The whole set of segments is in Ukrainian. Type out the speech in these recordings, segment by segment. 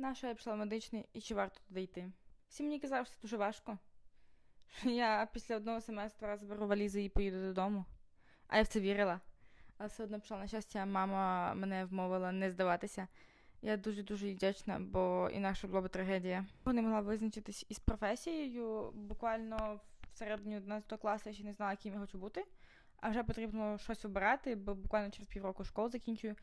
На що я пішла в медичний і чи варто туди йти? Всі мені казали, що це дуже важко. Я після одного семестра зберу валізи і поїду додому. А я в це вірила. Але все одно пішла на щастя, мама мене вмовила не здаватися. Я дуже-дуже вдячна, бо інакше була б трагедія. Не могла визначитись із професією. Буквально в середині 11 класу я ще не знала, ким я хочу бути. А вже потрібно щось обирати, бо буквально через півроку школу закінчую.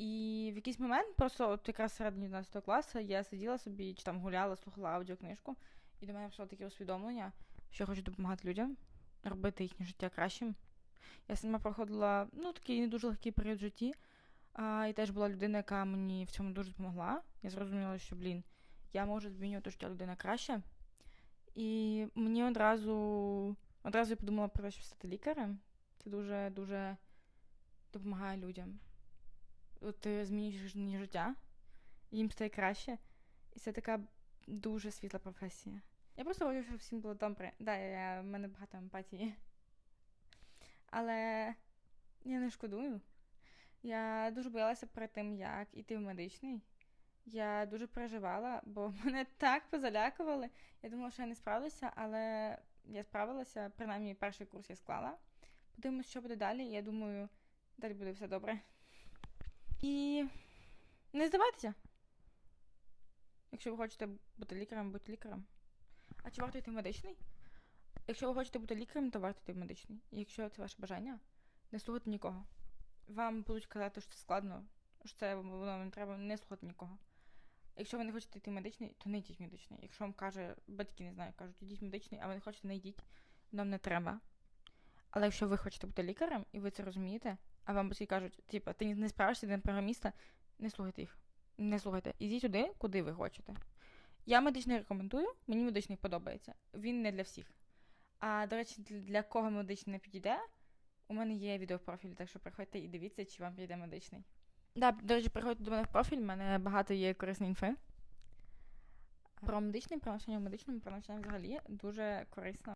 І в якийсь момент, просто от якраз середині 11 класу, я сиділа собі чи там гуляла, слухала аудіокнижку, і до мене прийшло таке усвідомлення, що я хочу допомагати людям, робити їхнє життя кращим. Я сама проходила ну, такий не дуже легкий період в житті. А, і теж була людина, яка мені в цьому дуже допомогла. Я зрозуміла, що, блін, я можу змінювати життя людини краще. І мені одразу одразу я подумала про те, щоб стати лікарем. Це дуже дуже допомагає людям. Ти змінюєш життя, їм стає краще. І це така дуже світла професія. Я просто хочу, щоб всім було добре. Да, я, в мене багато емпатії. Але я не шкодую. Я дуже боялася перед тим, як іти в медичний. Я дуже переживала, бо мене так позалякували. Я думала, що я не справлюся, але я справилася, принаймні перший курс я склала. Подивимось, що буде далі. Я думаю, далі буде все добре. І не здавайтеся. Якщо ви хочете бути лікарем, будьте лікарем. А чи варто йти в медичний? Якщо ви хочете бути лікарем, то варто йти в медичний. Якщо це ваше бажання, не слухайте нікого. Вам будуть казати, що це складно, що це воно не треба, не слухати нікого. Якщо ви не хочете йти в медичний, то не йдіть в медичний. Якщо вам каже, батьки не знаю, кажуть, йдіть в медичний, а ви не хочете, не йдіть, нам не треба. Але якщо ви хочете бути лікарем, і ви це розумієте, а вам батьки кажуть, типу, ти не справишся, ти не програміста, не слухайте їх. Не слухайте. Ідіть туди, куди ви хочете. Я медичний рекомендую, мені медичний подобається. Він не для всіх. А до речі, для- кого медичний не підійде, у мене є відео в профілі, так що приходьте і дивіться, чи вам підійде медичний. Да, до речі, приходьте до мене в профіль, в мене багато є корисної інфи. Про медичний, про навчання в медичному, про навчання взагалі дуже корисно.